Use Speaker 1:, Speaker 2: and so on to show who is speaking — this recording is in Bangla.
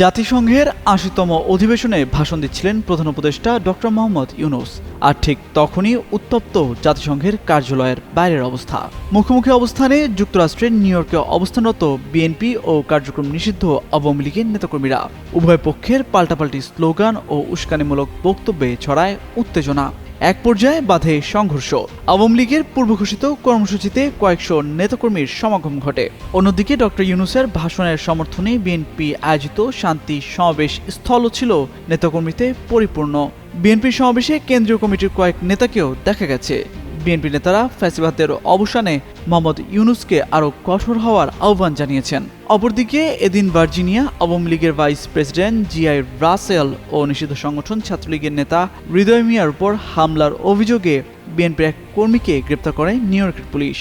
Speaker 1: জাতিসংঘের আশিতম অধিবেশনে ভাষণ দিচ্ছিলেন প্রধান উপদেষ্টা ডক্টর মোহাম্মদ ইউনুস। আর ঠিক তখনই উত্তপ্ত জাতিসংঘের কার্যালয়ের বাইরের অবস্থা। মুখোমুখি অবস্থানে যুক্তরাষ্ট্রের নিউ ইয়র্কে অবস্থানরত বিএনপি ও কার্যক্রম নিষিদ্ধ আওয়ামী লীগের নেতাকর্মীরা। উভয় পক্ষের পাল্টাপাল্টি স্লোগান ও উস্কানিমূলক বক্তব্যে ছড়ায় উত্তেজনা। এক পর্যায়ে বাধে সংঘর্ষ। আওয়ামী লীগের পূর্বঘোষিত কর্মসূচিতে কয়েকশো নেতাকর্মীর সমাগম ঘটে। অন্যদিকে ডক্টর ইউনুসের ভাষণের সমর্থনে বিএনপি আয়োজিত শান্তি সমাবেশ স্থলও ছিল নেতাকর্মীতে পরিপূর্ণ। বিএনপি সমাবেশে কেন্দ্রীয় কমিটির কয়েক নেতাকেও দেখা গেছে। বিএনপি নেতারা ফ্যাসিবাদের অবসানে মোহাম্মদ ইউনুসকে আরও কঠোর হওয়ার আহ্বান জানিয়েছেন। অপরদিকে, এদিন ভার্জিনিয়া আওয়ামী লীগের vice president G I Rasel ও নিষিদ্ধ সংগঠন ছাত্রলীগের নেতা হৃদয় মিয়ার উপর হামলার অভিযোগে বিএনপির এক কর্মীকে গ্রেপ্তার করে নিউ ইয়র্কের পুলিশ।